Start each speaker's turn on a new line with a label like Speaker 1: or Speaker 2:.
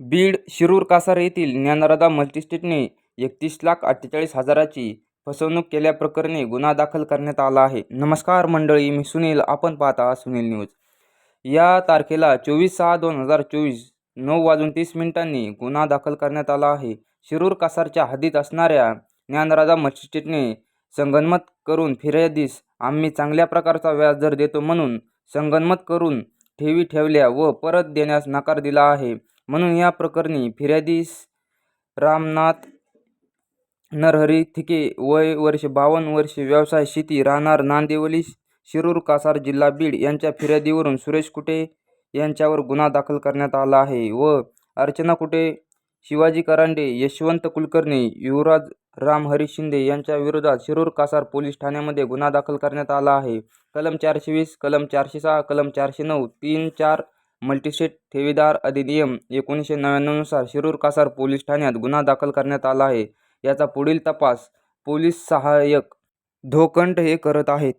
Speaker 1: बीड शिरूर कासार येथील ज्ञानराधा मल्टीस्टेटने एकतीस लाख अठ्ठेचाळीस हजाराची फसवणूक केल्याप्रकरणी गुन्हा दाखल करण्यात आला आहे. नमस्कार मंडळी मी सुनील. आपण पाहता सुनील न्यूज. या तारखेला चोवीस सहा दोन हजार चोवीस नऊ वाजून तीस मिनिटांनी गुन्हा दाखल करण्यात आला आहे. शिरूर कासारच्या हद्दीत असणाऱ्या ज्ञानराधा मल्टीस्टेटने संगनमत करून फिर्यादीस आम्ही चांगल्या प्रकारचा व्याजदर देतो म्हणून संगनमत करून ठेवी ठेवल्या व परत देण्यास नकार दिला आहे. म्हणून या प्रकरणी फिर्यादीस रामनाथ नरहरी थिके वय वर्ष बावन्न वर्षे व्यवसाय शेती राहणार नांदिवली शिरूर कासार जिल्हा बीड यांच्या फिर्यादीवरून सुरेश कुटे यांच्यावर गुन्हा दाखल करण्यात आला आहे व अर्चना कुटे शिवाजी करांडे यशवंत कुलकर्णी युवराज रामहरी शिंदे यांच्या विरोधात शिरूर कासार पोलीस ठाण्यामध्ये गुन्हा दाखल करण्यात आला आहे. कलम चारशे वीस कलम चारशे सहा कलम चारशे नऊ तीन चार मल्टीस्टेट ठेवीदार अधिनियम एकोणीसशे नव्याण्णवनुसार शिरूर कासार पोलीस ठाण्यात गुन्हा दाखल करण्यात आला आहे. याचा पुढील तपास पोलीस सहाय्यक धोकंट हे करत आहेत.